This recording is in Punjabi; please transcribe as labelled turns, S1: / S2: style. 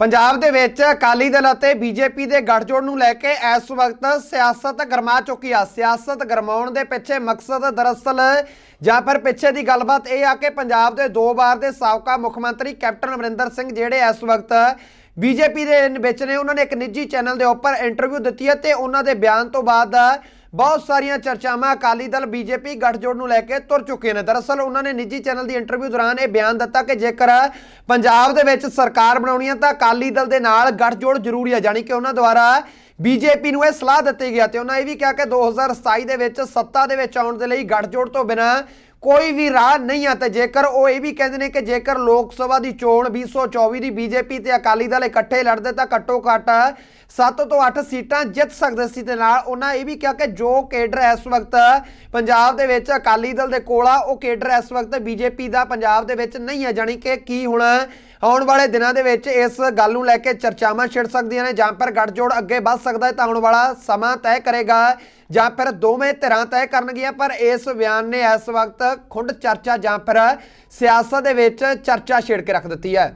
S1: ਪੰਜਾਬ ਦੇ ਵਿੱਚ ਅਕਾਲੀ ਦਲ ਅਤੇ ਬੀਜੇਪੀ ਦੇ ਗੱਠਜੋੜ ਨੂੰ ਲੈ ਕੇ ਇਸ ਵਕਤ ਸਿਆਸਤ ਗਰਮਾ ਚੁੱਕੀ ਆ। ਸਿਆਸਤ ਗਰਮਾਉਣ ਦੇ ਪਿੱਛੇ ਮਕਸਦ ਦਰਅਸਲ ਜਾਂ ਫਿਰ ਪਿੱਛੇ ਦੀ ਗੱਲਬਾਤ ਇਹ ਆ ਕਿ ਪੰਜਾਬ ਦੇ ਦੋ ਵਾਰ ਦੇ ਸਾਬਕਾ ਮੁੱਖ ਮੰਤਰੀ ਕੈਪਟਨ ਅਮਰਿੰਦਰ ਸਿੰਘ ਜਿਹੜੇ ਇਸ ਵਕਤ ਬੀਜੇਪੀ ਦੇ ਵਿੱਚ ਨੇ, ਉਹਨਾਂ ਨੇ ਇੱਕ ਨਿੱਜੀ ਚੈਨਲ ਦੇ ਉੱਪਰ ਇੰਟਰਵਿਊ ਦਿੱਤੀ ਹੈ ਤੇ ਉਹਨਾਂ ਦੇ ਬਿਆਨ ਤੋਂ ਬਾਅਦ ਬਹੁਤ ਸਾਰੀਆਂ ਚਰਚਾਵਾਂ ਅਕਾਲੀ ਦਲ ਬੀਜੇਪੀ ਗੱਠਜੋੜ ਨੂੰ ਲੈ ਕੇ ਤੁਰ ਚੁੱਕੇ ਨੇ। ਦਰਅਸਲ ਉਹਨਾਂ ਨੇ ਨਿੱਜੀ ਚੈਨਲ ਦੀ ਇੰਟਰਵਿਊ ਦੌਰਾਨ ਇਹ ਬਿਆਨ ਦਿੱਤਾ ਕਿ ਜੇਕਰ ਪੰਜਾਬ ਦੇ ਵਿੱਚ ਸਰਕਾਰ ਬਣਾਉਣੀ ਹੈ ਤਾਂ ਅਕਾਲੀ ਦਲ ਦੇ ਨਾਲ ਗੱਠਜੋੜ ਜ਼ਰੂਰੀ ਹੈ। ਜਾਣੀ ਕਿ ਉਹਨਾਂ ਦੁਆਰਾ ਬੀਜੇਪੀ ਨੂੰ ਇਹ ਸਲਾਹ ਦਿੱਤੀ ਗਿਆ ਤੇ ਉਹਨਾਂ ਇਹ ਵੀ ਕਿਹਾ ਕਿ 2027 ਦੇ ਵਿੱਚ ਸੱਤਾ ਦੇ ਵਿੱਚ ਆਉਣ ਦੇ ਲਈ ਗੱਠਜੋੜ ਤੋਂ ਬਿਨਾਂ ਕੋਈ ਵੀ ਰਾਹ ਨਹੀਂ ਆ ਤੇ ਜੇਕਰ ਉਹ ਇਹ ਵੀ ਕਹਿੰਦੇ ਨੇ ਕਿ ਜੇਕਰ ਲੋਕ ਸਭਾ ਦੀ ਚੋਣ 2024 ਦੀ ਬੀਜੇਪੀ ਤੇ ਅਕਾਲੀ ਦਲ ਇਕੱਠੇ ਲੜਦੇ ਤਾਂ ਘੱਟੋ ਘੱਟ 7 ਤੋਂ 8 ਸੀਟਾਂ ਜਿੱਤ ਸਕਦੇ ਸੀ ਤੇ ਨਾਲ ਉਹਨਾਂ ਇਹ ਵੀ ਕਿਹਾ ਕਿ ਜੋ ਕੇਡਰ ਇਸ ਵਕਤ ਪੰਜਾਬ ਦੇ ਵਿੱਚ ਅਕਾਲੀ ਦਲ ਦੇ ਕੋਲ ਆ, ਉਹ ਕੇਡਰ ਇਸ ਵਕਤ ਬੀਜੇਪੀ ਦਾ ਪੰਜਾਬ ਦੇ ਵਿੱਚ ਨਹੀਂ ਹੈ ਜਾਣੀ ਕਿ ਕੀ ਹੁਣ ਆਉਣ ਵਾਲੇ ਦਿਨਾਂ ਦੇ ਵਿੱਚ ਇਸ ਗੱਲ ਨੂੰ ਲੈ ਕੇ ਚਰਚਾਵਾਂ ਛਿੜ ਸਕਦੀਆਂ ਨੇ ਜਾਂ ਪਰ ਗੱਠਜੋੜ ਅੱਗੇ ਵੱਧ ਸਕਦਾ ਹੈ ਤਾਂ ਆਉਣ ਵਾਲਾ ਸਮਾਂ ਤੈਅ ਕਰੇਗਾ। ਜਾਂ ਫਿਰ ਦੋਵੇਂ ਧਿਰਾਂ ਤੈਅ ਕਰਨਗੀਆਂ, ਪਰ ਇਸ ਬਿਆਨ ਨੇ ਇਸ ਵਕਤ ਖੁੰਡ ਚਰਚਾ ਜਾਂ ਫਿਰ ਸਿਆਸਤ ਦੇ ਵਿੱਚ ਚਰਚਾ ਛੇੜ ਕੇ ਰੱਖ ਦਿੱਤੀ ਹੈ।